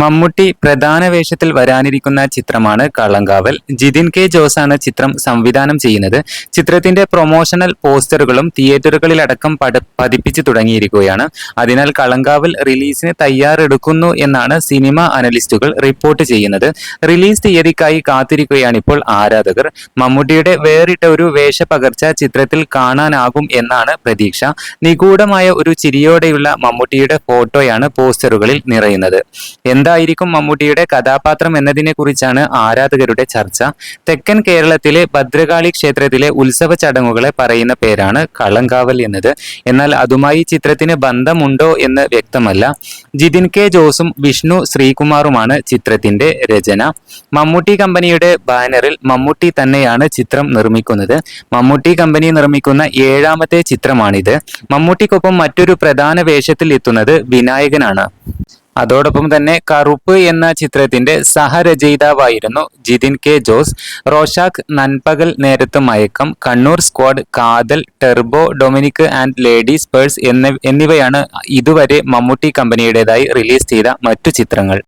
മമ്മൂട്ടി പ്രധാന വേഷത്തിൽ വരാനിരിക്കുന്ന ചിത്രമാണ് കളങ്കാവൽ. ജിതിൻ കെ ജോസാണ് ചിത്രം സംവിധാനം ചെയ്യുന്നത്. ചിത്രത്തിന്റെ പ്രൊമോഷണൽ പോസ്റ്ററുകളും തിയേറ്ററുകളിലടക്കം പട പതിപ്പിച്ചു തുടങ്ങിയിരിക്കുകയാണ്. അതിനാൽ കളങ്കാവൽ റിലീസിന് തയ്യാറെടുക്കുന്നു എന്നാണ് സിനിമ അനലിസ്റ്റുകൾ റിപ്പോർട്ട് ചെയ്യുന്നത്. റിലീസ് തീയതിക്കായി കാത്തിരിക്കുകയാണ് ഇപ്പോൾ ആരാധകർ. മമ്മൂട്ടിയുടെ വേറിട്ട ഒരു വേഷപകർച്ച ചിത്രത്തിൽ കാണാനാകും എന്നാണ് പ്രതീക്ഷ. നിഗൂഢമായ ഒരു ചിരിയോടെയുള്ള മമ്മൂട്ടിയുടെ ഫോട്ടോയാണ് പോസ്റ്ററുകളിൽ നിറയുന്നത്. എന്തായിരിക്കും മമ്മൂട്ടിയുടെ കഥാപാത്രം എന്നതിനെ കുറിച്ചാണ് ആരാധകരുടെ ചർച്ച. തെക്കൻ കേരളത്തിലെ ഭദ്രകാളി ക്ഷേത്രത്തിലെ ഉത്സവ ചടങ്ങുകളെ പറയുന്ന പേരാണ് കളങ്കാവൽ എന്നത്. എന്നാൽ അതുമായി ചിത്രത്തിന് ബന്ധമുണ്ടോ എന്ന് വ്യക്തമല്ല. ജിതിൻ കെ ജോസും വിഷ്ണു ശ്രീകുമാറുമാണ് ചിത്രത്തിന്റെ രചന. മമ്മൂട്ടി കമ്പനിയുടെ ബാനറിൽ മമ്മൂട്ടി തന്നെയാണ് ചിത്രം നിർമ്മിക്കുന്നത്. മമ്മൂട്ടി കമ്പനി നിർമ്മിക്കുന്ന ഏഴാമത്തെ ചിത്രമാണിത്. മമ്മൂട്ടിക്കൊപ്പം മറ്റൊരു പ്രധാന വേഷത്തിൽ എത്തുന്നത് വിനായകനാണ്. അതോടൊപ്പം തന്നെ കറുപ്പ് എന്ന ചിത്രത്തിന്റെ സഹരചയിതാവായിരുന്നു Jithin K Jose Rorschach Nanpakal Nerathu Mayakkam Kannur squad Kaathal turbo Dominic and ladies purse എന്നിവയാണ് ഇതുവരെ മമ്മൂട്ടി കമ്പനിയുടേതായി റിലീസ് ചെയ്ത മറ്റു ചിത്രങ്ങൾ.